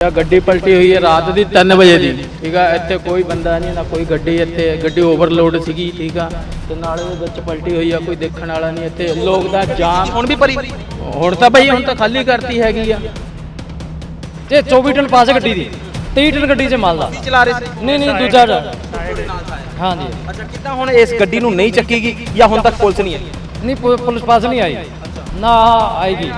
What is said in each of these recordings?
ਇਹ ਗੱਡੀ ਪਲਟੀ ਹੋਈ ਹੈ ਰਾਤ ਦੀ 3 ਵਜੇ ਦੀ। ਠੀਕ ਆ ਇੱਥੇ ਕੋਈ ਬੰਦਾ ਨਹੀਂ ਨਾ ਕੋਈ ਗੱਡੀ ਇੱਥੇ ਗੱਡੀ ਓਵਰਲੋਡ ਸੀਗੀ ਠੀਕ ਆ। ਤੇ ਨਾਲੇ ਦੇ ਵਿੱਚ ਪਲਟੀ ਹੋਈ ਆ ਕੋਈ ਦੇਖਣ ਵਾਲਾ ਨਹੀਂ ਇੱਥੇ। ਲੋਕ ਦਾ ਜਾਮ ਹੁਣ ਵੀ ਭਰੀ ਹੁਣ ਤਾਂ ਭਾਈ ਹੁਣ ਤਾਂ ਖਾਲੀ ਕਰਤੀ ਹੈਗੀ ਆ। ਤੇ 24 ਟਨ ਪਾਸ ਗੱਡੀ ਦੀ 23 ਟਨ ਗੱਡੀ 'ਚ ਮਾਲ ਦਾ। ਚਲਾ ਰਹੇ ਸੀ। ਨਹੀਂ ਨਹੀਂ ਦੂਜਾ ਜਾ ਹਾਂਜੀ। ਅੱਛਾ ਕਿੱਦਾਂ ਹੁਣ ਇਸ ਗੱਡੀ ਨੂੰ ਨਹੀਂ ਚੱਕੇਗੀ ਜਾਂ ਹੁਣ ਤੱਕ ਪੁਲਿਸ ਨਹੀਂ ਆਈ? ਨਹੀਂ ਪੁਲਿਸ ਪਾਸ ਨਹੀਂ ਆਈ। ਨਾ ਆਏਗੀ।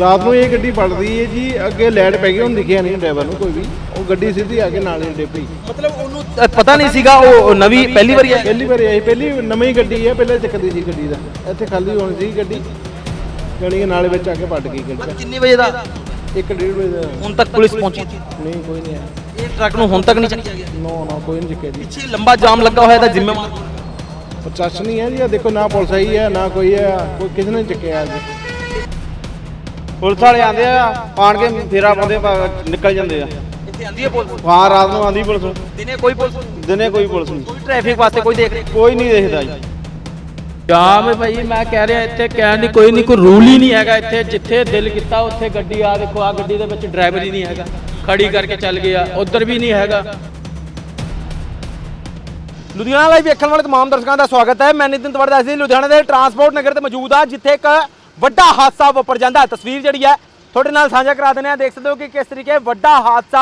ਰਾਤ ਨੂੰ ਇਹ ਗੱਡੀ ਪਲਟਦੀ ਹੈ ਜੀ ਅੱਗੇ ਲਾਈਟ ਪੈ ਗਈ ਹੁਣ ਦਿਖਿਆ ਨਹੀਂ ਡਰਾਈਵਰ ਨੂੰ ਕੋਈ ਵੀ। ਉਹ ਗੱਡੀ ਸਿੱਧੀ ਆ ਕੇ ਨਾਲ ਹੀ ਡੇਪੀ ਮਤਲਬ ਉਹਨੂੰ ਪਤਾ ਨਹੀਂ ਸੀਗਾ ਉਹ ਨਵੀਂ ਪਹਿਲੀ ਵਾਰੀ ਆਈ? ਪਹਿਲੀ ਵਾਰੀ ਆਈ ਪਹਿਲੀ ਨਵੀਂ ਗੱਡੀ ਹੈ ਪਹਿਲਾਂ ਚੱਕਦੀ ਸੀ ਗੱਡੀ ਦਾ। ਇੱਥੇ ਖਾਲੀ ਹੋਣੀ ਸੀ ਗੱਡੀ। ਜਾਣੀ ਕਿ ਨਾਲੇ ਵਿੱਚ ਆ ਕੇ ਪਲਟ ਗਈ ਗੱਡੀ। ਕਿੰਨੇ ਵਜੇ ਦਾ? ਇੱਕ ਡੇਢ ਵਜੇ ਦਾ। ਹੁਣ ਤੱਕ ਪੁਲਿਸ ਪਹੁੰਚੀ? ਨਹੀਂ ਕੋਈ ਨਹੀਂ ਆਇਆ। ਇਹ ਟਰੱਕ ਨੂੰ ਹੁਣ ਤੱਕ ਨਹੀਂ ਚੱਕਿਆ ਗਿਆ? ਨੋ ਨੋ ਕੋਈ ਨਹੀਂ ਚੱਕਿਆ ਜੀ। ਪਿੱਛੇ ਲੰਬਾ ਜਾਮ ਲੱਗਾ ਹੋਇਆ ਤਾਂ ਜ਼ਿੰਮੇਵਾਰ? ਪ੍ਰਸ਼ਾਸਨ ਨਹੀਂ ਹੈ ਜੀ ਆਹ ਦੇਖੋ ਨਾ ਪੁਲਿਸ ਆਈ ਹੈ ਨਾ ਕੋਈ ਹੈ ਕੋਈ ਕਿਸੇ ਨੇ ਚੱਕਿਆ ਅੱਜ। ਪੁਲਿਸ ਵਾਲੇ ਆਂਦੇ ਆ ਆਣ ਕੇ ਫੇਰਾ ਪਾਉਂਦੇ ਆ, ਨਿਕਲ ਜਾਂਦੇ ਆ। ਇੱਥੇ ਆਂਦੀ ਹੈ ਪੁਲਿਸ? ਹਾਂ ਰਾਤ ਨੂੰ ਆਂਦੀ ਪੁਲਿਸ। ਦਿਨੇ ਕੋਈ ਪੁਲਿਸ। ਦਿਨੇ ਕੋਈ ਪੁਲਿਸ ਨਹੀਂ। ਕੋਈ ਟ੍ਰੈਫਿਕ ਵਾਸਤੇ ਕੋਈ ਦੇਖ ਰਿਹਾ ਕੋਈ ਨਹੀਂ ਦੇਖਦਾ ਜੀ। ਜਾਮ ਹੈ ਭਾਈ ਮੈਂ ਕਹਿ ਰਿਹਾ ਇੱਥੇ ਕਹਿਣ ਦੀ ਕੋਈ ਨਹੀਂ ਕੋਈ ਰੂਲ ਹੀ ਨਹੀਂ ਹੈਗਾ ਇੱਥੇ। ਜਿੱਥੇ ਦਿਲ ਕੀਤਾ ਉੱਥੇ ਗੱਡੀ ਆ ਦੇਖੋ ਆ ਗੱਡੀ ਦੇ ਵਿੱਚ ਡਰਾਈਵਰ ਹੀ ਨਹੀਂ ਹੈਗਾ। ਖੜੀ ਕਰਕੇ ਚੱਲ ਗਿਆ ਉਧਰ ਵੀ ਨਹੀਂ ਹੈਗਾ। ਲੁਧਿਆਣਾ ਲਾਈਵ ਵੇਖਣ ਵਾਲੇ ਤਮਾਮ ਦਰਸ਼ਕਾਂ ਦਾ ਸਵਾਗਤ ਹੈ। ਮੈਂ ਨਿਤਿਨ ਤਵੜ ਦੱਸਦੀ ਲੁਧਿਆਣਾ ਦੇ ਟਰਾਂਸਪੋਰਟ ਨਗਰ ਤੇ ਮੌਜੂਦ ਆ ਜਿੱਥੇ ਇੱਕ ਵੱਡਾ ਹਾਦਸਾ ਵਾਪਰ ਜਾਂਦਾ ਤਸਵੀਰ ਜਿਹੜੀ ਹੈ, ਤੁਹਾਡੇ ਨਾਲ ਸਾਂਝਾ ਕਰਾ ਦਿੰਦੇ ਆ ਦੇਖ ਸਕਦੇ ਹੋ ਕਿ ਕਿਸ ਤਰੀਕੇ ਵੱਡਾ ਹਾਦਸਾ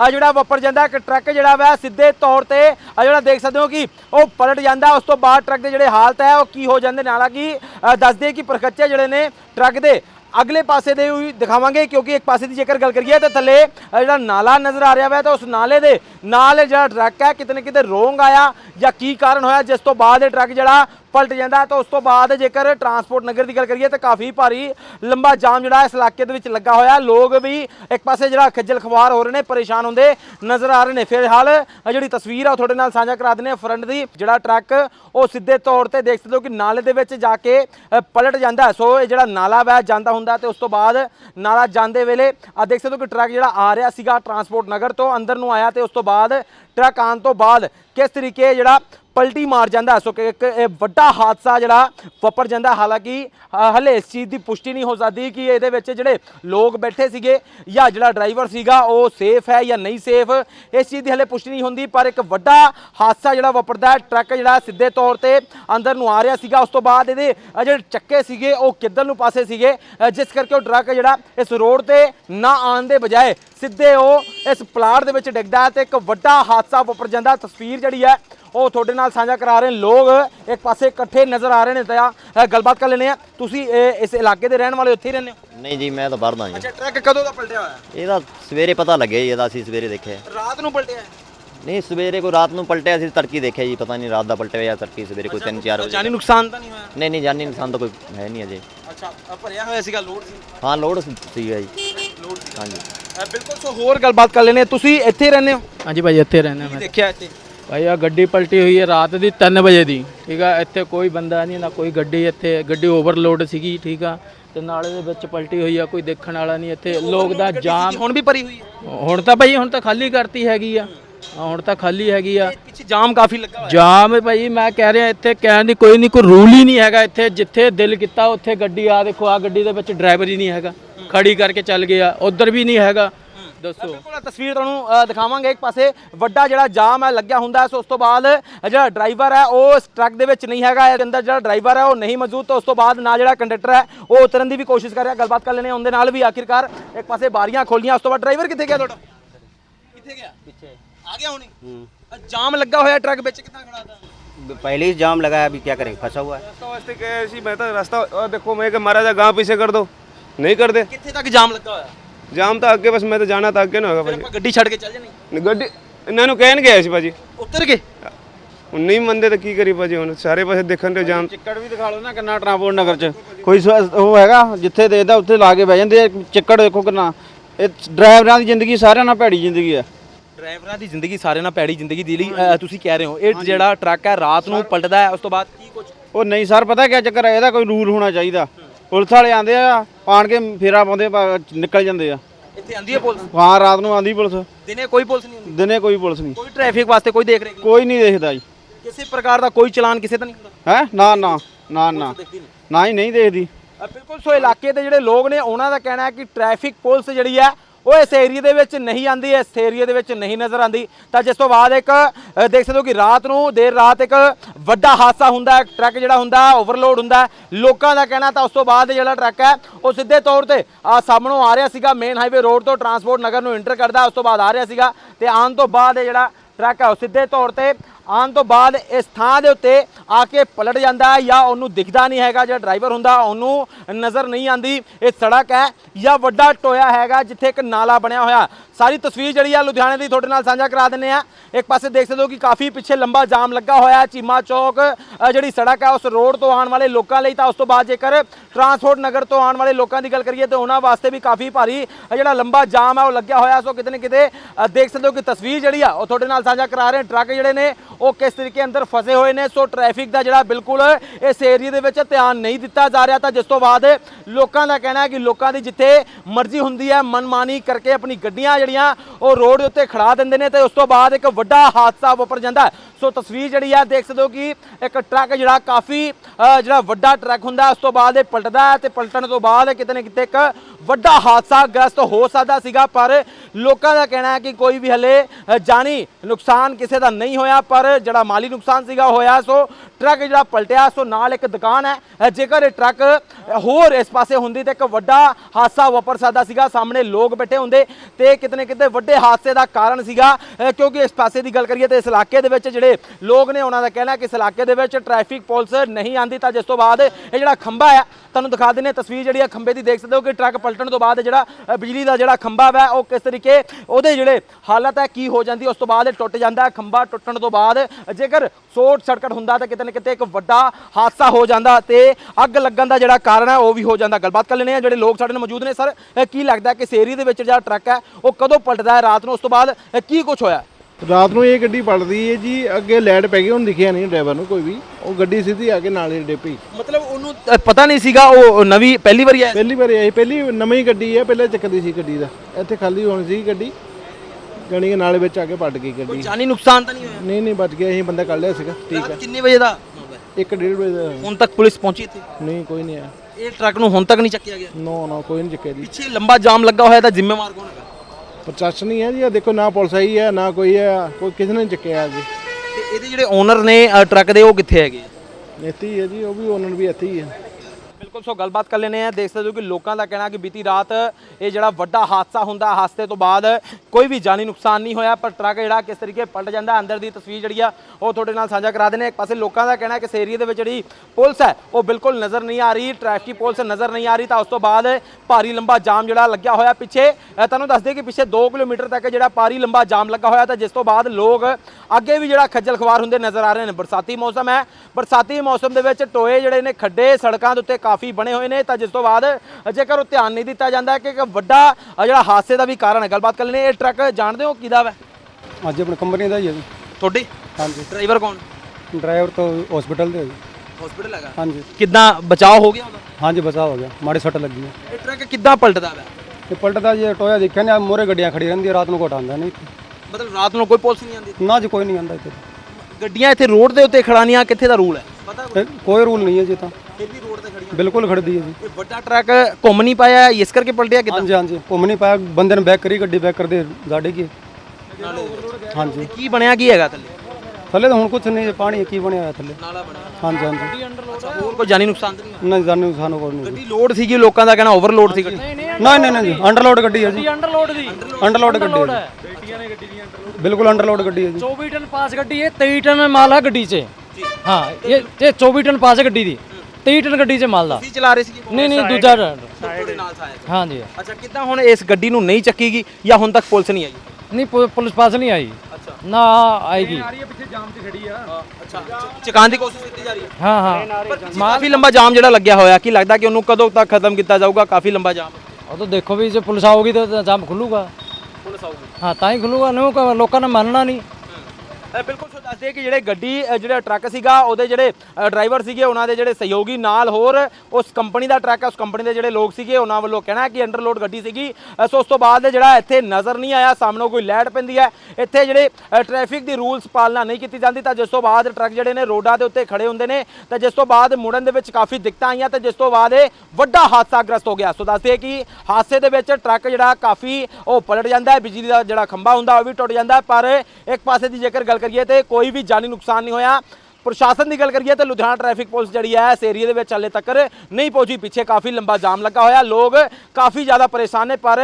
ਆ ਜਿਹੜਾ ਵਾਪਰ ਜਾਂਦਾ ਇੱਕ ਟਰੱਕ ਜਿਹੜਾ ਵਾ ਸਿੱਧੇ ਤੌਰ ਤੇ ਆ ਜਿਹੜਾ ਦੇਖ ਸਕਦੇ ਹੋ ਕਿ ਉਹ ਪਲਟ ਜਾਂਦਾ ਉਸ ਤੋਂ ਬਾਅਦ ਟਰੱਕ ਦੇ ਜਿਹੜੇ ਹਾਲਤ ਹੈ, ਉਹ ਕੀ ਹੋ ਜਾਂਦੇ ਨਾਲ ਕਿ ਦੱਸਦੇ ਕਿ ਪ੍ਰਖੱਚੇ ਜਿਹੜੇ ਨੇ, ਟਰੱਕ ਦੇ ਅਗਲੇ ਪਾਸੇ ਦੇ ਵੀ ਦਿਖਾਵਾਂਗੇ, ਕਿਉਂਕਿ ਇੱਕ ਪਾਸੇ ਦੀ ਜੇਕਰ ਗੱਲ ਕਰੀਏ ਤਾਂ ਥੱਲੇ ਜਿਹੜਾ ਨਾਲਾ ਨਜ਼ਰ ਆ ਰਿਹਾ ਵਾ, ਤਾਂ ਉਸ ਨਾਲੇ ਦੇ ਨਾਲ ਜਿਹੜਾ ਟਰੱਕ ਹੈ, ਕਿਤੇ ਨਾ ਕਿਤੇ ਰੋਂਗ ਆਇਆ ਜਾਂ ਕੀ ਕਾਰਨ ਹੋਇਆ, ਜਿਸ ਤੋਂ ਬਾਅਦ ਇਹ ਟਰੱਕ ਜਿਹੜਾ ਪਲਟ ਜਾਂਦਾ ਹੈ ਤਾਂ ਉਸ ਤੋਂ ਬਾਅਦ ਜੇਕਰ ਟਰਾਂਸਪੋਰਟ ਨਗਰ ਦੀ ਗੱਲ ਕਰੀਏ ਤਾਂ ਕਾਫੀ ਭਾਰੀ ਲੰਬਾ ਜਾਮ ਜਿਹੜਾ ਇਸ ਇਲਾਕੇ ਦੇ ਵਿੱਚ ਲੱਗਾ ਹੋਇਆ ਲੋਕ ਵੀ ਇੱਕ ਪਾਸੇ ਜਿਹੜਾ ਖੱਜਲ ਖਵਾਰ ਹੋ ਰਹੇ ਨੇ, ਪਰੇਸ਼ਾਨ ਹੁੰਦੇ ਨਜ਼ਰ ਆ ਰਹੇ ਨੇ। ਫਿਲਹਾਲ ਜਿਹੜੀ ਤਸਵੀਰ ਆ ਉਹ ਤੁਹਾਡੇ ਨਾਲ ਸਾਂਝਾ ਕਰਾ ਦਿੰਦੇ ਆ ਫਰੰਟ ਦੀ। ਜਿਹੜਾ ਟਰੱਕ ਉਹ ਸਿੱਧੇ ਤੌਰ ਤੇ ਦੇਖ ਸਕਦੇ ਹੋ ਕਿ ਨਾਲੇ ਦੇ ਵਿੱਚ ਜਾ ਕੇ ਪਲਟ ਜਾਂਦਾ ਸੋ ਇਹ ਜਿਹੜਾ ਨਾਲਾ ਵੈ ਜਾਂਦਾ ਹੁੰਦਾ ਤੇ ਉਸ ਤੋਂ ਬਾਅਦ ਨਾਲਾ ਜਾਂਦੇ ਵੇਲੇ ਆ ਦੇਖ ਸਕਦੇ ਹੋ ਕਿ ਟਰੱਕ ਜਿਹੜਾ ਆ ਰਿਹਾ ਸੀਗਾ ਟਰਾਂਸਪੋਰਟ ਨਗਰ ਤੋਂ ਅੰਦਰ ਨੂੰ ਆਇਆ ਤੇ ਉਸ ਤੋਂ ਬਾਅਦ ਟਰੱਕ ਆਉਣ ਤੋਂ ਬਾਅਦ ਕਿਸ ਤਰੀਕੇ ਜਿਹੜਾ ਪਲਟੀ ਮਾਰ ਜਾਂਦਾ ਸੋ ਕਿ ਇੱਕ ਇਹ ਵੱਡਾ ਹਾਦਸਾ ਜਿਹੜਾ ਵਾਪਰ ਜਾਂਦਾ ਹਾਲਾਂਕਿ ਹਲੇ ਇਸ ਚੀਜ਼ ਦੀ ਪੁਸ਼ਟੀ ਨਹੀਂ ਹੋ ਸਕਦੀ ਕਿ ਇਹਦੇ ਵਿੱਚ ਜਿਹੜੇ ਲੋਕ ਬੈਠੇ ਸੀਗੇ ਜਾਂ ਜਿਹੜਾ ਡਰਾਈਵਰ ਸੀਗਾ, ਉਹ ਸੇਫ ਹੈ ਜਾਂ ਨਹੀਂ ਸੇਫ ਇਸ ਚੀਜ਼ ਦੀ ਹਲੇ ਪੁਸ਼ਟੀ ਨਹੀਂ ਹੁੰਦੀ। ਪਰ ਇੱਕ ਵੱਡਾ ਹਾਦਸਾ ਜਿਹੜਾ ਵਾਪਰਦਾ ਹੈ, ਟਰੱਕ ਜਿਹੜਾ ਸਿੱਧੇ ਤੌਰ ਤੇ ਅੰਦਰ ਨੂੰ ਆ ਰਿਹਾ ਸੀਗਾ। ਉਸ ਤੋਂ ਬਾਅਦ ਇਹਦੇ ਜਿਹੜੇ ਚੱਕੇ ਸੀਗੇ, ਉਹ ਕਿੱਧਰ ਨੂੰ ਪਾਸੇ ਸੀਗੇ? ਜਿਸ ਕਰਕੇ ਉਹ ਟਰੱਕ ਜਿਹੜਾ ਇਸ ਰੋਡ ਤੇ ਨਾ ਆਉਣ ਦੇ ਬਜਾਏ ਸਿੱਧੇ ਉਹ ਇਸ ਪਲਾਟ ਦੇ ਵਿੱਚ ਡਿੱਗਦਾ ਹੈ ਤੇ ਇੱਕ ਵੱਡਾ ਹਾਦਸਾ ਵਾਪਰ ਜਾਂਦਾ। ਤਸਵੀਰ ਜਿਹੜੀ ਹੈ ਉਹ ਤੁਹਾਡੇ ਨਾਲ ਸਾਂਝਾ ਕਰਾ ਰਹੇ ਨੇ। ਲੋਕ ਇੱਕ ਪਾਸੇ ਇਕੱਠੇ ਨਜ਼ਰ ਆ ਰਹੇ ਨੇ ਤਾਂ ਗੱਲਬਾਤ ਕਰ ਲੈਣੇ ਆ ਤੁਸੀਂ ਇਸ ਇਲਾਕੇ ਦੇ ਰਹਿਣ ਵਾਲੇ ਉੱਥੇ ਹੀ ਰਹਿੰਦੇ ਹੋ? ਨਹੀਂ ਜੀ ਮੈਂ ਤਾਂ ਬਾਹਰ ਦਾ ਜੀ। ਅੱਛਾ ਟਰੱਕ ਕਦੋਂ ਦਾ ਪਲਟਿਆ ਹੋਇਆ? ਇਹਦਾ ਸਵੇਰੇ ਪਤਾ ਲੱਗਿਆ ਜੀ ਇਹਦਾ ਅਸੀਂ ਸਵੇਰੇ ਦੇਖਿਆ। ਰਾਤ ਨੂੰ ਪਲਟਿਆ ਨਹੀਂ ਸਵੇਰੇ ਕੋਈ ਰਾਤ ਨੂੰ ਪਲਟਿਆ ਸੀ ਤੜਕੀ ਦੇਖਿਆ ਜੀ ਪਤਾ ਨਹੀਂ ਰਾਤ ਦਾ ਪਲਟਿਆ ਜਾਂ ਤੜਕੀ ਸਵੇਰੇ ਕੋਈ 3-4 ਵਜੇ ਜਾਨੀ ਨੁਕਸਾਨ ਤਾਂ ਨਹੀਂ ਹੋਇਆ? ਨਹੀਂ ਨਹੀਂ ਜਾਨੀ ਨੁਕਸਾਨ ਤਾਂ ਕੋਈ ਹੈ ਨਹੀਂ ਅਜੇ। ਅੱਛਾ ਭਰਿਆ ਹੋਇਆ ਸੀਗਾ ਲੋਡ ਸੀ। ਹਾਂ ਲੋਡ ਸੀਗਾ ਜੀ। ਲੋਡ ਸੀ ਹਾਂਜੀ। ਬਿਲਕੁਲ ਸੋ ਹੋਰ ਗੱਲਬਾਤ ਕਰ ਲੈਣੇ ਤੁਸੀਂ ਇੱਥੇ ਰਹਿੰਦੇ ਹੋ? ਹਾਂਜੀ ਭਾਈ ਇੱਥੇ ਰਹਿਣਾ ਮੈਂ। ਦੇਖਿਆ ਇੱਥੇ? ਭਾਈ ਆ ਗੱਡੀ ਪਲਟੀ ਹੋਈ ਹੈ ਰਾਤ ਦੀ 3 ਵਜੇ ਦੀ ਠੀਕ ਆ? ਇੱਥੇ ਕੋਈ ਬੰਦਾ ਨਹੀਂ ਨਾ ਕੋਈ ਗੱਡੀ ਇੱਥੇ ਗੱਡੀ ਓਵਰਲੋਡ ਸੀਗੀ ਠੀਕ ਆ? ਤੇ ਨਾਲੇ ਦੇ ਵਿੱਚ ਪਲਟੀ ਹੋਈ ਆ ਕੋਈ ਦੇਖਣ ਵਾਲਾ ਨਹੀਂ ਇੱਥੇ। ਲੋਕ ਦਾ ਜਾਮ ਹੁਣ ਵੀ ਭਰੀ ਹੋਈ ਹੈ? ਹੁਣ ਤਾਂ ਭਾਈ ਹੁਣ ਤਾਂ ਖਾਲੀ ਕਰਤੀ ਹੈਗੀ ਆ। ਹੁਣ ਤਾਂ ਖਾਲੀ ਹੈਗੀ ਆ। ਪਿੱਛੇ ਜਾਮ ਕਾਫੀ ਲੱਗਾ ਹੋਇਆ। ਜਾਮ ਹੈ ਭਾਈ ਮੈਂ ਕਹਿ ਰਿਹਾ ਇੱਥੇ ਕਹਿਣ ਦੀ ਕੋਈ ਨਹੀਂ ਕੋਈ ਰੂਲ ਹੀ ਨਹੀਂ ਹੈਗਾ ਇੱਥੇ। ਜਿੱਥੇ ਦਿਲ ਕੀਤਾ ਉੱਥੇ ਗੱਡੀ ਆ ਦੇਖੋ ਆ ਗੱਡੀ ਦੇ ਵਿੱਚ ਡਰਾਈਵਰ ਹੀ ਨਹੀਂ ਹੈਗਾ। ਖੜੀ ਕਰਕੇ ਚੱਲ ਗਿਆ ਉਧਰ ਵੀ ਨਹੀਂ ਹੈਗਾ। ਦੱਸੋ ਬਿਲਕੁਲ ਆਹ ਤਸਵੀਰ ਤੁਹਾਨੂੰ ਅ, ਦਿਖਾਵਾਂਗੇ ਇੱਕ ਪਾਸੇ ਵੱਡਾ ਜਿਹੜਾ ਜਾਮ ਹੈ ਲੱਗਿਆ ਹੁੰਦਾ ਹੈ ਸੋ ਉਸ ਤੋਂ ਬਾਅਦ ਜਿਹੜਾ ਡਰਾਈਵਰ ਹੈ ਉਹ ਇਸ ਟਰੱਕ ਦੇ ਵਿੱਚ ਨਹੀਂ ਹੈਗਾ ਇਹਦੇ ਅੰਦਰ ਜਿਹੜਾ ਡਰਾਈਵਰ ਹੈ ਉਹ ਨਹੀਂ ਮੌਜੂਦ ਤਾਂ ਉਸ ਤੋਂ ਬਾਅਦ ਨਾਲ ਜਿਹੜਾ ਕੰਡਕਟਰ ਹੈ ਉਹ ਉਤਰਨ ਦੀ ਵੀ ਕੋਸ਼ਿਸ਼ ਕਰ ਰਿਹਾ ਗੱਲਬਾਤ ਕਰ ਲੈਣੇ ਉਹਦੇ ਨਾਲ ਵੀ ਆਖਿਰਕਾਰ ਇੱਕ ਪਾਸੇ ਬਾਰੀਆਂ ਖੋਲੀਆਂ ਉਸ ਤੋਂ ਬਾਅਦ ਡਰਾਈਵਰ ਕਿੱਥੇ ਗਿਆ ਤੁਹਾਡਾ ਕਿੱਥੇ ਗਿਆ ਪਿੱਛੇ ਆ ਗਿਆ ਹੁਣੇ ਅ, ਜਾਮ ਲੱਗਾ ਹੋਇਆ ਟਰੱਕ ਵਿੱਚ ਕਿੱਥਾਂ ਖੜਾ था पहले ही जाम लगा है अभी क्या करें फंसा हुआ है ਰਾਸਤਾ ਵਾਸਤੇ ਕਹੇ ਸੀ ਮੈਂ ਤਾਂ ਰਸਤਾ ਉਹ ਦੇਖੋ ਮੈਂ ਕਿ ਮਹਾਰਾਜਾ ਗਾਂ ਪਿੱਛੇ ਕਰ ਦੋ ਨਹੀਂ ਕਰਦੇ ਕਿੱਥੇ ਤੱਕ ਜਾਮ ਲੱਗਾ ਹੋਇਆ ਜਾਮ ਤਾਂ ਅੱਗੇ ਬਸ ਮੈਂ ਤਾਂ ਜਾਣਾ ਤਾਂ ਅੱਗੇ ਨਾ ਹੋਗਾ ਆਪਾਂ ਗੱਡੀ ਛੱਡ ਕੇ ਚੱਲ ਜਾਣੀ ਗੱਡੀ ਇਹਨਾਂ ਨੂੰ ਕਹਿਣ ਗਿਆ ਸੀ ਭਾਜੀ। ਉਤਰ ਕੇ ਹੁਣ ਨਹੀਂ ਮੰਨਦੇ ਤਾਂ ਕੀ ਕਰੀ ਭਾਜੀ ਹੁਣ ਸਾਰੇ ਪਾਸੇ ਦੇਖਣ ਤੇ ਜਾਮ ਚਿੱਕੜ ਵੀ ਦਿਖਾ ਲਓ ਨਾ ਕਿੰਨਾ ਟਰਾਂਸਪੋਰਟ ਨਗਰ ਚ। ਕੋਈ ਉਹ ਹੈਗਾ ਜਿੱਥੇ ਦੇਖਦਾ ਉੱਥੇ ਲਾ ਕੇ ਬਹਿ ਜਾਂਦੇ ਆ। ਚਿੱਕੜ ਦੇਖੋ ਕਿੰਨਾ ਇਹ ਡਰਾਈਵਰਾਂ ਦੀ ਜ਼ਿੰਦਗੀ ਸਾਰਿਆਂ ਨਾਲ ਭੈੜੀ ਜ਼ਿੰਦਗੀ ਆ। ਡਰਾਈਵਰਾਂ ਦੀ ਜ਼ਿੰਦਗੀ ਸਾਰਿਆਂ ਨਾਲ ਪੈੜੀ ਜ਼ਿੰਦਗੀ ਦੀ ਲਈ ਅ, ਤੁਸੀਂ ਕਹਿ ਰਹੇ ਹੋ। ਇਹ ਜਿਹੜਾ ਟਰੱਕ ਹੈ ਰਾਤ ਨੂੰ ਪਲਟਦਾ ਹੈ ਉਸ ਤੋਂ ਬਾਅਦ ਕੀ ਕੁਝ ਉਹ ਨਹੀਂ ਸਰ ਪਤਾ ਕਿਆ ਚੱਕਰ ਹੈ? ਇਹਦਾ ਕੋਈ ਰੂਲ ਹੋਣਾ ਚਾਹੀਦਾ। ਪੁਲਿਸ ਵਾਲੇ ਆਂਦੇ ਆ ਆਣ ਕੇ ਫੇਰਾ ਪਾਉਂਦੇ ਆ, ਨਿਕਲ ਜਾਂਦੇ ਆ। ਇੱਥੇ ਆਂਦੀ ਹੈ ਪੁਲਿਸ? ਹਾਂ ਰਾਤ ਨੂੰ ਆਂਦੀ ਪੁਲਿਸ। ਦਿਨੇ ਕੋਈ ਪੁਲਿਸ ਨਹੀਂ ਹੁੰਦੀ? ਦਿਨੇ ਕੋਈ ਪੁਲਿਸ ਨਹੀਂ। ਕੋਈ ਟ੍ਰੈਫਿਕ ਵਾਸਤੇ ਕੋਈ ਦੇਖ ਰੇਖ ਨਹੀਂ? ਕੋਈ ਨਹੀਂ ਦੇਖਦਾ ਜੀ। ਕਿਸੇ ਪ੍ਰਕਾਰ ਦਾ ਕੋਈ ਚਲਾਨ ਕਿਸੇ ਦਾ ਨਹੀਂ ਹੁੰਦਾ? ਹੈ? ਨਾ ਨਾ ਨਾ ਨਾ। ਦੇਖਦੀ ਨਹੀਂ। ਨਾ ਹੀ ਨਹੀਂ ਦੇਖਦੀ। ਅ, ਬਿਲਕੁਲ ਸੋ ਇਲਾਕੇ ਦੇ ਜਿਹੜੇ ਲੋਕ ਨੇ ਉਹਨਾਂ ਦਾ ਕਹਿਣਾ ਹੈ ਕਿ ਟ੍ਰੈਫਿਕ ਪੁਲਿਸ ਜਿਹੜੀ ਹੈ ਉਹ ਇਸ ਏਰੀਆ ਦੇ ਵਿੱਚ ਨਹੀਂ ਆਂਦੀ, ਇਸ ਏਰੀਆ ਦੇ ਵਿੱਚ ਨਹੀਂ ਨਜ਼ਰ ਆਂਦੀ। ਤਾਂ ਜਿਸ ਤੋਂ ਬਾਅਦ ਇੱਕ ਦੇਖ ਸਕਦੇ ਹੋ ਕਿ ਰਾਤ ਨੂੰ ਦੇਰ ਰਾਤ ਇੱਕ ਵੱਡਾ ਹਾਦਸਾ ਹੁੰਦਾ ਹੈ। ਟਰੱਕ ਜਿਹੜਾ ਹੁੰਦਾ, ਓਵਰਲੋਡ ਹੁੰਦਾ ਲੋਕਾਂ ਦਾ ਕਹਿਣਾ ਤਾਂ ਉਸ ਤੋਂ ਬਾਅਦ ਜਿਹੜਾ ਟਰੱਕ ਹੈ, ਉਹ ਸਿੱਧੇ ਤੌਰ ਤੇ, ਆ, ਸਾਹਮਣੋਂ ਆ ਰਿਹਾ ਸੀਗਾ ਮੇਨ ਹਾਈਵੇ ਰੋਡ ਤੋਂ ਟਰਾਂਸਪੋਰਟ ਨਗਰ ਨੂੰ ਇੰਟਰ ਕਰਦਾ, ਉਸ ਤੋਂ ਬਾਅਦ ਆ ਰਿਹਾ ਸੀਗਾ। ਤੇ ਆਉਣ ਤੋਂ ਬਾਅਦ ਇਹ ਜਿਹੜਾ ਟਰੱਕ ਹੈ, ਉਹ ਸਿੱਧੇ ਤੌਰ ਤੇ ਆਉਣ ਤੋਂ ਬਾਅਦ ਇਸ ਥਾਂ ਦੇ ਉੱਤੇ ਆ ਕੇ ਪਲਟ ਜਾਂਦਾ ਹੈ ਜਾਂ ਉਹਨੂੰ ਦਿਖਦਾ ਨਹੀਂ ਹੈਗਾ, ਜਿਹੜਾ ਡਰਾਈਵਰ ਹੁੰਦਾ ਉਹਨੂੰ ਨਜ਼ਰ ਨਹੀਂ ਆਂਦੀ ਇਹ ਸੜਕ ਹੈ ਜਾਂ ਵੱਡਾ ਟੋਇਆ ਹੈਗਾ ਜਿੱਥੇ ਇੱਕ ਨਾਲਾ ਬਣਿਆ ਹੋਇਆ। ਸਾਰੀ ਤਸਵੀਰ ਜਿਹੜੀ ਆ ਲੁਧਿਆਣੇ ਦੀ ਤੁਹਾਡੇ ਨਾਲ ਸਾਂਝਾ ਕਰਾ ਦਿੰਨੇ ਆ ਇੱਕ ਪਾਸੇ ਦੇਖ ਸਕਦੇ ਹੋ ਕਿ ਕਾਫੀ ਪਿੱਛੇ ਲੰਬਾ ਜਾਮ ਲੱਗਾ ਹੋਇਆ ਹੈ। ਚੀਮਾ ਚੌਕ ਜਿਹੜੀ ਸੜਕ ਹੈ, ਉਸ ਰੋਡ ਤੋਂ ਆਉਣ ਵਾਲੇ ਲੋਕਾਂ ਲਈ ਤਾਂ ਉਸ ਤੋਂ ਬਾਅਦ ਜੇਕਰ ਟਰਾਂਸਪੋਰਟ ਨਗਰ ਤੋਂ ਆਉਣ ਵਾਲੇ ਲੋਕਾਂ ਦੀ ਗੱਲ ਕਰੀਏ ਤਾਂ ਉਹਨਾਂ ਵਾਸਤੇ ਵੀ ਕਾਫੀ ਭਾਰੀ ਜਿਹੜਾ ਲੰਬਾ ਜਾਮ ਹੈ ਉਹ ਲੱਗਿਆ ਹੋਇਆ। ਸੋ ਕਿਤੇ ਨਾ ਕਿਤੇ ਦੇਖ ਸਕਦੇ ਹੋ ਕਿ ਤਸਵੀਰ ਜਿਹੜੀ ਆ ਉਹ ਤੁਹਾਡੇ ਨਾਲ ਸਾਂਝਾ ਕਰਾ ਰਹੇ ਟਰੱਕ ਜਿਹੜੇ ਨੇ ਉਹ ਕਿਸ ਤਰੀਕੇ ਅੰਦਰ ਫਸੇ ਹੋਏ ਨੇ? ਸੋ ਟ੍ਰੈਫਿਕ ਦਾ ਜਿਹੜਾ ਬਿਲਕੁਲ ਇਸ ਏਰੀਆ ਦੇ ਵਿੱਚ ਧਿਆਨ ਨਹੀਂ ਦਿੱਤਾ ਜਾ ਰਿਹਾ ਤਾਂ ਜਿਸ ਤੋਂ ਬਾਅਦ ਲੋਕਾਂ ਦਾ ਕਹਿਣਾ ਹੈ ਕਿ ਲੋਕਾਂ ਦੀ ਜਿੱਥੇ ਮਰਜ਼ੀ ਹੁੰਦੀ ਹੈ, ਮਨਮਾਨੀ ਕਰਕੇ ਆਪਣੀ ਗੱਡੀਆਂ ਜਿਹੜੀਆਂ ਉਹ ਰੋਡ ਦੇ ਉੱਤੇ ਖੜਾ ਦਿੰਦੇ ਨੇ ਤੇ ਉਸ ਤੋਂ ਬਾਅਦ ਇੱਕ ਵੱਡਾ ਹਾਦਸਾ ਵਾਪਰ ਜਾਂਦਾ ਸੋ ਤਸਵੀਰ ਜਿਹੜੀ ਆ ਦੇਖ ਸਕਦੇ ਹੋ ਕਿ ਇੱਕ ਟਰੱਕ ਜਿਹੜਾ ਕਾਫੀ ਜਿਹੜਾ ਵੱਡਾ ਟਰੱਕ ਹੁੰਦਾ ਉਸ ਤੋਂ ਬਾਅਦ ਇਹ ਪਲਟਦਾ ਹੈ ਤੇ ਪਲਟਣ ਤੋਂ ਬਾਅਦ ਕਿਤੇ ਨਾ ਕਿਤੇ ਇੱਕ ਵੱਡਾ ਹਾਦਸਾ ਗ੍ਰਸਤ ਹੋ ਸਕਦਾ ਸੀਗਾ ਪਰ ਲੋਕਾਂ ਦਾ ਕਹਿਣਾ ਹੈ ਕਿ ਕੋਈ ਵੀ ਹਲੇ ਅ, ਜਾਨੀ ਨੁਕਸਾਨ ਕਿਸੇ ਦਾ ਨਹੀਂ ਹੋਇਆ ਪਰ ਜਿਹੜਾ ਮਾਲੀ ਨੁਕਸਾਨ ਸੀਗਾ ਹੋਇਆ। ਸੋ ਟਰੱਕ ਜਿਹੜਾ ਪਲਟਿਆ, ਸੋ ਨਾਲ ਇੱਕ ਦੁਕਾਨ ਹੈ। ਜੇਕਰ ਇਹ ਟਰੱਕ ਹੋਰ ਇਸ ਪਾਸੇ ਹੁੰਦੀ ਤੇ ਇੱਕ ਵੱਡਾ ਹਾਦਸਾ ਵਾਪਰ ਸਕਦਾ ਸੀਗਾ। ਸਾਹਮਣੇ ਲੋਕ ਬੈਠੇ ਹੁੰਦੇ ਤੇ ਕਿਤੇ ਨਾ ਕਿਤੇ ਵੱਡੇ ਹਾਦਸੇ ਦਾ ਕਾਰਨ ਸੀਗਾ। ਕਿਉਂਕਿ ਇਸ ਪਾਸੇ ਦੀ ਗੱਲ ਕਰੀਏ ਤੇ ਇਸ ਇਲਾਕੇ ਦੇ ਵਿੱਚ ਜਿਹੜੇ ਲੋਕ ਨੇ, ਉਹਨਾਂ ਦਾ ਕਹਿਣਾ ਕਿ ਇਸ ਇਲਾਕੇ ਦੇ ਵਿੱਚ ਟ੍ਰੈਫਿਕ ਪੁਲਿਸ ਨਹੀਂ ਆਂਦੀ ਤਾਂ ਜਿਸ ਤੋਂ ਬਾਅਦ ਇਹ ਜਿਹੜਾ ਖੰਭਾ ਹੈ, ਤੁਹਾਨੂੰ ਦਿਖਾ ਦਿੰਨੇ ਤਸਵੀਰ ਜਿਹੜੀ ਆ ਖੰਭੇ ਦੀ ਦੇਖ ਸਕਦੇ ਹੋ ਕਿ ਟਰੱਕ ਪਲਟਣ ਤੋਂ ਬਾਅਦ ਜਿਹੜਾ ਬਿਜਲੀ ਦਾ ਜਿਹੜਾ ਖੰਭਾ ਹੈ ਉਹ ਕਿਸ ਤਰੀਕੇ ਉਹਦੇ ਜਿਹੜੇ ਹਾਲਤ ਹੈ, ਕੀ ਹੋ ਜਾਂਦੀ, ਉਸ ਤੋਂ ਬਾਅਦ ਇਹ ਟੁੱਟ ਜਾਂਦਾ। ਖੰਭਾ ਟੁੱਟਣ ਤੋਂ ਬਾਅਦ ਜੇਕਰ ਸ਼ੋਰਟ ਸਰਕਟ ਹੁੰਦਾ ਤਾਂ ਕਿਤੇ ਨਾ ਕਿਤੇ ਇੱਕ ਵੱਡਾ ਹਾਦਸਾ ਹੋ ਜਾਂਦਾ ਤੇ ਅੱਗ ਲੱਗਣ ਦਾ ਜਿਹੜਾ ਕਾਰਨ ਹੈ ਉਹ ਵੀ ਹੋ ਜਾਂਦਾ। ਗੱਲਬਾਤ ਕਰ ਲੈਣੇ ਆ ਜਿਹੜੇ ਲੋਕ ਸਾਡੇ ਨਾਲ ਮੌਜੂਦ ਨੇ। ਸਰ ਕੀ ਲੱਗਦਾ ਕਿ ਏਰੀਏ ਦੇ ਵਿੱਚ ਜਿਹੜਾ ਟਰੱਕ ਹੈ ਉਹ ਕਦੋਂ ਪਲਟਦਾ ਹੈ ਰਾਤ ਨੂੰ? ਉਸ ਤੋਂ ਬਾਅਦ ਕੀ ਕੁਝ ਹੋਇਆ? ਰਾਤ ਨੂੰ ਇਹ ਗੱਡੀ ਪਲਟਦੀ ਹੈ ਜੀ ਅੱਗੇ ਲਾਈਟ ਪੈ ਗਈ ਹੁਣ ਦਿਖਿਆ ਨਹੀਂ ਡਰਾਈਵਰ ਨੂੰ ਕੋਈ ਵੀ। ਉਹ ਗੱਡੀ ਸਿੱਧੀ ਆ ਕੇ ਨਾਲ ਹੀ ਡੇਪੀ ਮਤਲਬ ਉਹਨੂੰ ਪਤਾ ਨਹੀਂ ਸੀਗਾ ਉਹ ਨਵੀਂ ਪਹਿਲੀ ਵਾਰੀ ਆਇਆ ਪਹਿਲੀ ਵਾਰ ਆਈ ਪਹਿਲੀ ਨਵੀਂ ਗੱਡੀ ਹੈ ਪਹਿਲਾਂ ਚੱਕਦੀ ਸੀ ਗੱਡੀ ਦਾ। ਇੱਥੇ ਖਾਲੀ ਹੋਣੀ ਸੀ ਗੱਡੀ। ਜਾਣੀ ਕਿ ਨਾਲੇ ਵਿੱਚ ਆ ਕੇ ਪਲਟ ਗਈ ਗੱਡੀ। ਜਾਨੀ ਨੁਕਸਾਨ ਤਾਂ ਨਹੀਂ ਹੋਇਆ? ਨਹੀਂ ਨਹੀਂ ਬਚ ਗਿਆ ਅਸੀਂ ਬੰਦਾ ਕੱਢ ਲਿਆ ਸੀਗਾ ਠੀਕ ਰਾਤ ਹੈ। ਕਿੰਨੇ ਵਜੇ ਦਾ ਇੱਕ ਡੇਢ ਵਜੇ ਦਾ। ਹੁਣ ਤੱਕ ਪੁਲਿਸ ਪਹੁੰਚੀ ਇੱਥੇ? ਨਹੀਂ ਕੋਈ ਨਹੀਂ ਆਇਆ। ਇਹ ਟਰੱਕ ਨੂੰ ਹੁਣ ਤੱਕ ਨਹੀਂ ਚੱਕਿਆ ਗਿਆ? ਨੋ ਨੋ ਕੋਈ ਨਹੀਂ ਚੱਕਿਆ ਜੀ। ਪਿੱਛੇ ਲੰਬਾ ਜਾਮ ਲੱਗਾ ਹੋਇਆ ਤਾਂ ਜ਼ਿੰਮੇਵਾਰ ਕੌਣ ਹੈਗਾ? ਪ੍ਰਸ਼ਾਸਨ ਹੀ ਹੈ ਜੀ ਆ ਦੇਖੋ ਨਾ ਪੁਲਿਸ ਆਈ ਹੈ ਨਾ ਕੋਈ ਹੈ ਕੋਈ ਕਿਸੇ ਨੇ ਨੀ ਚੱਕਿਆ ਜੀ। ਤੇ ਇਹਦੇ ਜਿਹੜੇ ਓਨਰ ਨੇ ਅ, ਟਰੱਕ ਦੇ ਉਹ ਕਿੱਥੇ ਹੈਗੇ ਇੱਥੇ ਹੀ ਹੈ ਜੀ ਉਹ ਵੀ ਉਹਨਾਂ ਵੀ ਇੱਥੇ ਹੀ ਹੈ। ਬਿਲਕੁਲ, ਸੋ ਗੱਲਬਾਤ ਕਰ ਲੈਨੇ ਆ ਦੇਖ ਸਕਦੇ ਹੋ ਕਿ ਲੋਕਾਂ ਦਾ ਕਹਿਣਾ ਕਿ ਬੀਤੀ ਰਾਤ ਇਹ ਜਿਹੜਾ ਵੱਡਾ ਹਾਦਸਾ ਹੁੰਦਾ, ਹਾਦਸੇ ਤੋਂ ਬਾਅਦ ਕੋਈ ਵੀ ਜਾਨੀ ਨੁਕਸਾਨ ਨਹੀਂ ਹੋਇਆ, ਪਰ ਟਰੱਕ ਜਿਹੜਾ ਕਿਸ ਤਰੀਕੇ ਪਲਟ ਜਾਂਦਾ ਅੰਦਰ ਦੀ ਤਸਵੀਰ ਜਿਹੜੀ ਆ, ਉਹ ਤੁਹਾਡੇ ਨਾਲ ਸਾਂਝਾ ਕਰਾ ਦਿੰਦੇ ਇੱਕ ਪਾਸੇ ਲੋਕਾਂ ਦਾ ਕਹਿਣਾ ਕਿ ਇਸ ਏਰੀਆ ਦੇ ਵਿੱਚ ਜਿਹੜੀ ਪੁਲਿਸ ਹੈ, ਉਹ ਬਿਲਕੁਲ ਨਜ਼ਰ ਨਹੀਂ ਆ ਰਹੀ, ਟ੍ਰੈਫਿਕ ਪੁਲਿਸ ਨਜ਼ਰ ਨਹੀਂ ਆ ਰਹੀ, ਤਾਂ ਉਸ ਤੋਂ ਬਾਅਦ ਭਾਰੀ ਲੰਬਾ ਜਾਮ ਜਿਹੜਾ ਲੱਗਿਆ ਹੋਇਆ ਪਿੱਛੇ। ਤੁਹਾਨੂੰ ਦੱਸ ਦਈਏ ਕਿ ਪਿੱਛੇ 2 ਕਿਲੋਮੀਟਰ ਤੱਕ ਜਿਹੜਾ ਭਾਰੀ ਲੰਬਾ ਜਾਮ ਲੱਗਾ ਹੋਇਆ ਤਾਂ ਜਿਸ ਤੋਂ ਬਾਅਦ ਲੋਕ ਅੱਗੇ ਵੀ ਜਿਹੜਾ ਖੱਜਲ ਖਵਾਰ ਹੁੰਦੇ ਨਜ਼ਰ ਆ ਰਹੇ ਨੇ। ਬਰਸਾਤੀ ਮੌਸਮ ਹੈ। ਬਰਸਾਤੀ ਮੌਸਮ ਦੇ ਵਿੱਚ ਟੋਏ ਜਿਹੜੇ ਨੇ ਖੱਡੇ ਸੜਕਾਂ ਦੇ ਉੱਤੇ ਕਾਫੀ ਬਣੇ ਹੋਏ ਨੇ ਤਾਂ ਜਿਸ ਤੋਂ ਬਾਅਦ ਜੇਕਰ ਉਹ ਧਿਆਨ ਨਹੀਂ ਦਿੱਤਾ ਜਾਂਦਾ ਕਿ ਇੱਕ ਵੱਡਾ ਅ, ਜਿਹੜਾ ਹਾਦਸੇ ਦਾ ਵੀ ਕਾਰਨ ਹੈ ਗੱਲਬਾਤ ਕਰ ਲੈਣੇ ਇਹ ਟਰੱਕ ਜਾਣਦੇ ਹੋ ਕਿਹਦਾ ਵਾ? ਅੱਜ ਆਪਣੀ ਕੰਪਨੀ ਦਾ ਹੀ ਹੈ ਜੀ। ਤੁਹਾਡੀ? ਹਾਂਜੀ। ਡਰਾਈਵਰ ਕੌਣ? ਡਰਾਈਵਰ ਤੋਂ ਹਸਪੀਟਲ ਦੇ ਹੈ ਜੀ। ਹਸਪੀਟਲ ਹੈਗਾ? ਹਾਂਜੀ। ਕਿੱਦਾਂ ਬਚਾਅ ਹੋ ਗਿਆ ਉਹਦਾ? ਹਾਂਜੀ ਬਚਾਅ ਹੋ ਗਿਆ। ਮਾੜੀ ਸੱਟ ਲੱਗੀ ਹੈ। ਇਹ ਟਰੱਕ ਕਿੱਦਾਂ ਪਲਟਦਾ ਵਾ? ਤੇ ਪਲਟਦਾ ਜੀ ਟੋਇਆ ਦੇਖਿਆ ਨਹੀਂ ਮੋਰੇ ਗੱਡੀਆਂ ਖੜੀ ਰਹਿੰਦੀਆਂ ਰਾਤ ਨੂੰ ਕੋਈ ਹਟਾਉਂਦਾ ਨਹੀਂ ਇੱਥੇ। ਮਤਲਬ ਰਾਤ ਨੂੰ ਕੋਈ ਪੁਲਿਸ ਨਹੀਂ ਆਉਂਦੀ ਨਾ ਜੀ ਕੋਈ ਨਹੀਂ ਆਉਂਦਾ ਇੱਥੇ। ਗੱਡੀਆਂ ਇੱਥੇ ਰੋਡ ਦੇ ਉੱਤੇ ਖੜਾਨੀਆਂ ਕਿੱਥੇ ਦਾ ਰੂਲ ਹੈ? ਪਤਾ ਕੋਈ ਰੂਲ ਨਹੀਂ ਹੈ ਜੀ ਤਾਂ। ਫਿਰ ਵੀ ਰੋਡ ਬਿਲਕੁਲ ਖੜਦੀ ਹੈ ਜੀ। ਕੋਈ ਵੱਡਾ ਟਰੱਕ ਘੁੰਮ ਨਹੀਂ ਪਾਇਆ ਇਸ ਕਰਕੇ ਪਲਟਿਆ ਕਿਦਾਂ? ਹਾਂਜੀ ਹਾਂਜੀ ਘੁੰਮ ਨਹੀਂ ਪਾਇਆ। ਬੰਦੇ ਨੇ ਬੈਕ ਕਰੀ ਗੱਡੀ ਬੈਕ ਕਰਦੇ ਗਾੜੇ ਕੀ? ਹਾਂਜੀ। ਕੀ ਬਣਿਆ ਕੀ ਹੈਗਾ ਥੱਲੇ? ਥੱਲੇ ਤਾਂ ਹੁਣ ਕੁਝ ਨਹੀਂ ਪਾਣੀ ਕੀ ਬਣਿਆ ਥੱਲੇ? ਹਾਂਜੀ ਹਾਂਜੀ। ਹੋਰ ਕੋਈ ਜਾਨੀ ਨੁਕਸਾਨ ਤਾਂ ਨਹੀਂ ਹੋਇਆ? ਨਾ ਜਾਣੇ ਨਹੀਂ। ਗੱਡੀ ਲੋਡ ਸੀਗੀ ਲੋਕਾਂ ਦਾ ਕਹਿਣਾ ਓਵਰਲੋਡ ਸੀ ਗੱਡੀ ਨਹੀਂ ਨਹੀਂ ਨਹੀਂ ਅੰਡਰਲੋਡ ਗੱਡੀ ਹੈ ਜੀ। ਅੰਡਰਲੋਡ ਦੀ। ਅੰਡਰਲੋਡ ਗੱਡੀ ਹੈ ਬਿਲਕੁਲ ਅੰਡਰਲੋਡ ਗੱਡੀ ਹੈ ਜੀ। 24 ਟਨ ਪਾਸ ਗੱਡੀ ਹੈ 23 ਟਨ ਮਾਲ ਹੈ ਗੱਡੀ 'ਚ। ਹਾਂ ਇਹ ਇਹ 24 ਟਨ ਪਾਸ ਗੱਡੀ ਦੀ। 23 ਟਨ ਗੱਡੀ 'ਚ ਮਾਲ ਦਾ। ਤੁਸੀਂ ਚਲਾ ਰਹੇ ਸੀ ਨਹੀਂ ਨਹੀਂ ਦੂਜਾ ਨਾਲ ਸਾਇਆ ਹਾਂਜੀ। ਅੱਛਾ ਕਿੱਦਾਂ ਹੁਣ ਇਸ ਗੱਡੀ ਨੂੰ ਨਹੀਂ ਚੱਕੀਗੀ ਜਾਂ ਹੁਣ ਤੱਕ ਪੁਲਿਸ ਨਹੀਂ ਆਈ? ਨਹੀਂ ਪੁਲਿਸ ਪਾਸ ਨਹੀਂ ਆਈ। ਅੱਛਾ। ਨਾ ਆਏਗੀ। ਆ ਰਹੀ ਹੈ ਪਿੱਛੇ ਜਾਮ 'ਚ ਖੜੀ ਆ। ਅੱਛਾ। ਚਕਾਨ ਦੀ ਕੋਸ਼ਿਸ਼ ਕੀਤੀ ਜਾ ਰਹੀ ਹੈ? ਹਾਂ ਹਾਂ। ਪਰ ਲੰਬਾ ਜਾਮ ਜਿਹੜਾ ਲੱਗਿਆ ਹੋਇਆ ਕਿ ਲੱਗਦਾ ਕਿ ਉਹਨੂੰ ਕਦੋਂ ਤੱਕ ਖਤਮ ਕੀਤਾ ਜਾਊਗਾ? ਕਾਫੀ ਲੰਬਾ ਜਾਮ ਉਹ ਤਾਂ ਦੇਖੋ ਵੀ ਜੇ ਪੁਲਿਸ ਆਊਗੀ ਤਾਂ ਜਾਮ ਖੁੱਲੂਗਾ। ਪੁਲਿਸ ਆਊਗੀ। ਹਾਂ ਤਾਂ ਹੀ ਖੁੱਲੂਗਾ ਨਹੀਂ ਲੋਕਾਂ ਨੇ ਮੰਨਣਾ ਨਹੀਂ। ਬਿਲਕੁਲ ਦੱਸਦੇ ਕਿ ਜਿਹੜੇ ਗੱਡੀ ਅ, ਜਿਹੜਾ ਟਰੱਕ ਸੀਗਾ ਉਹਦੇ ਜਿਹੜੇ ਡਰਾਈਵਰ ਸੀਗੇ ਉਹਨਾਂ ਦੇ ਜਿਹੜੇ ਸਹਿਯੋਗੀ ਨਾਲ ਹੋਰ ਉਸ ਕੰਪਨੀ ਦਾ ਟਰੱਕ ਹੈ ਉਸ ਕੰਪਨੀ ਦੇ ਜਿਹੜੇ ਲੋਕ ਸੀਗੇ ਉਹਨਾਂ ਵੱਲੋਂ ਕਹਿਣਾ ਹੈ ਕਿ ਅੰਡਰਲੋਡ ਗੱਡੀ ਸੀਗੀ। ਅ, ਸੋ ਉਸ ਤੋਂ ਬਾਅਦ ਜਿਹੜਾ ਇੱਥੇ ਨਜ਼ਰ ਨਹੀਂ ਆਇਆ ਸਾਹਮਣੇ ਕੋਈ ਲੈਟ ਪੈਂਦੀ ਹੈ। ਇੱਥੇ ਜਿਹੜੇ ਟ੍ਰੈਫਿਕ ਦੀ ਰੂਲਸ ਪਾਲਣਾ ਨਹੀਂ ਕੀਤੀ ਜਾਂਦੀ ਤਾਂ ਜਿਸ ਤੋਂ ਬਾਅਦ ਟਰੱਕ ਜਿਹੜੇ ਨੇ ਰੋਡਾਂ ਦੇ ਉੱਤੇ ਖੜੇ ਹੁੰਦੇ ਨੇ ਤਾਂ ਜਿਸ ਤੋਂ ਬਾਅਦ ਮੁੜਨ ਦੇ ਵਿੱਚ ਕਾਫੀ ਦਿੱਕਤਾਂ ਆਈਆਂ ਤੇ ਜਿਸ ਤੋਂ ਬਾਅਦ ਇਹ ਵੱਡਾ ਹਾਦਸਾ ਗ੍ਰਸਤ ਹੋ ਗਿਆ। ਸੋ ਦੱਸਦੇ ਕਿ ਹਾਦਸੇ ਦੇ ਵਿੱਚ ਟਰੱਕ ਜਿਹੜਾ ਕਾਫੀ ਉਹ ਪਲਟ ਜਾਂਦਾ ਹੈ ਬਿਜਲੀ ਦਾ ਜਿਹੜਾ ਖੰਭਾ ਹੁੰਦਾ ਉਹ ਵੀ ਟੁੱਟ ਜਾਂਦਾ ਹੈ ਪਰ ਇੱਕ ਪਾਸੇ ਦੀ ਜੇਕਰ ਗੱਲ ਕਰੀਏ ਤੇ ਕੋਈ ਵੀ ਜਾਨੀ ਨੁਕਸਾਨ ਨਹੀਂ ਹੋਇਆ। ਪ੍ਰਸ਼ਾਸਨ ਦੀ ਗੱਲ ਕਰੀਏ ਤਾਂ ਲੁਧਿਆਣਾ ਟ੍ਰੈਫਿਕ ਪੁਲਿਸ ਜਿਹੜੀ ਹੈ, ਇਸ ਏਰੀਆ ਦੇ ਵਿੱਚ ਹਾਲੇ ਤੱਕ ਨਹੀਂ ਪਹੁੰਚੀ। ਪਿੱਛੇ ਕਾਫੀ ਲੰਬਾ ਜਾਮ ਲੱਗਾ ਹੋਇਆ। ਲੋਕ ਕਾਫੀ ਜ਼ਿਆਦਾ ਪਰੇਸ਼ਾਨ ਨੇ, ਪਰ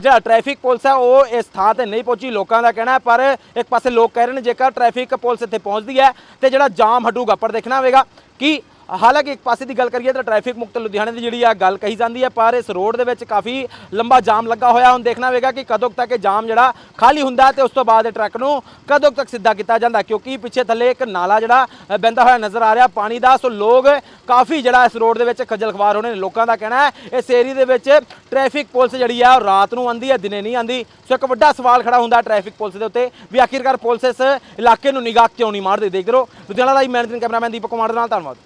ਜਿਹੜਾ ਟ੍ਰੈਫਿਕ ਪੁਲਿਸ ਹੈ, ਉਹ ਇਸ ਥਾਂ ਤੇ ਨਹੀਂ ਪਹੁੰਚੀ। ਲੋਕਾਂ ਦਾ ਕਹਿਣਾ ਹੈ, ਪਰ ਇੱਕ ਪਾਸੇ ਲੋਕ ਕਹਿ ਰਹੇ ਨੇ, ਜੇਕਰ ਟ੍ਰੈਫਿਕ ਪੁਲਿਸ ਇੱਥੇ ਪਹੁੰਚਦੀ ਹੈ, ਤੇ ਜਿਹੜਾ ਜਾਮ ਹਟੂਗਾ। ਪਰ ਦੇਖਣਾ ਹੋਵੇਗਾ ਕਿ ਹਾਲਾਂਕਿ ਇੱਕ ਪਾਸੇ ਦੀ ਗੱਲ ਕਰੀਏ ਤਾਂ ਟ੍ਰੈਫਿਕ ਮੁਕਤ ਲੁਧਿਆਣੇ ਦੀ ਜਿਹੜੀ ਆ ਗੱਲ ਕਹੀ ਜਾਂਦੀ ਹੈ ਪਰ ਇਸ ਰੋਡ ਦੇ ਵਿੱਚ ਕਾਫੀ ਲੰਬਾ ਜਾਮ ਲੱਗਾ ਹੋਇਆ। ਹੁਣ ਦੇਖਣਾ ਹੋਵੇਗਾ ਕਿ ਕਦੋਂ ਤੱਕ ਇਹ ਜਾਮ ਜਿਹੜਾ ਖਾਲੀ ਹੁੰਦਾ ਹੈ ਤੇ ਉਸ ਤੋਂ ਬਾਅਦ ਇਹ ਟਰੱਕ ਨੂੰ ਕਦੋਂ ਤੱਕ ਸਿੱਧਾ ਕੀਤਾ ਜਾਂਦਾ ਕਿਉਂਕਿ ਪਿੱਛੇ ਥੱਲੇ ਇੱਕ ਨਾਲਾ ਜਿਹੜਾ ਅ, ਬਹਿੰਦਾ ਹੋਇਆ ਨਜ਼ਰ ਆ ਰਿਹਾ ਪਾਣੀ ਦਾ। ਸੋ ਲੋਕ ਕਾਫੀ ਜਿਹੜਾ ਇਸ ਰੋਡ ਦੇ ਵਿੱਚ ਖੱਜਲ ਖਵਾਰ ਹੋਣੇ ਨੇ। ਲੋਕਾਂ ਦਾ ਕਹਿਣਾ ਹੈ ਇਸ ਏਰੀਆ ਦੇ ਵਿੱਚ ਟ੍ਰੈਫਿਕ ਪੁਲਿਸ ਜਿਹੜੀ ਆ ਉਹ ਰਾਤ ਨੂੰ ਆਂਦੀ ਹੈ ਦਿਨੇ ਨਹੀਂ ਆਂਦੀ ਸੋ ਇੱਕ ਵੱਡਾ ਸਵਾਲ ਖੜਾ ਹੁੰਦਾ ਟ੍ਰੈਫਿਕ ਪੁਲਿਸ ਦੇ ਉੱਤੇ ਵੀ ਆਖਿਰਕਾਰ ਪੁਲਿਸ ਇਸ ਇਲਾਕੇ ਨੂੰ ਨਿਗਾਹ ਕਿਉਂ ਨਹੀਂ ਮਾਰਦੇ? ਦੇਖਦੇ ਰਹੋ। ਲੁਧਿਆਣਾ ਦਾ ਹੀ ਮੈਨੇਜਿੰਗ ਕੈਮਰਾਮੈਨ ਦੀਪਕ ਕੁਮਾਰ ਦੇ ਨਾਲ ਧੰਨਵਾਦ।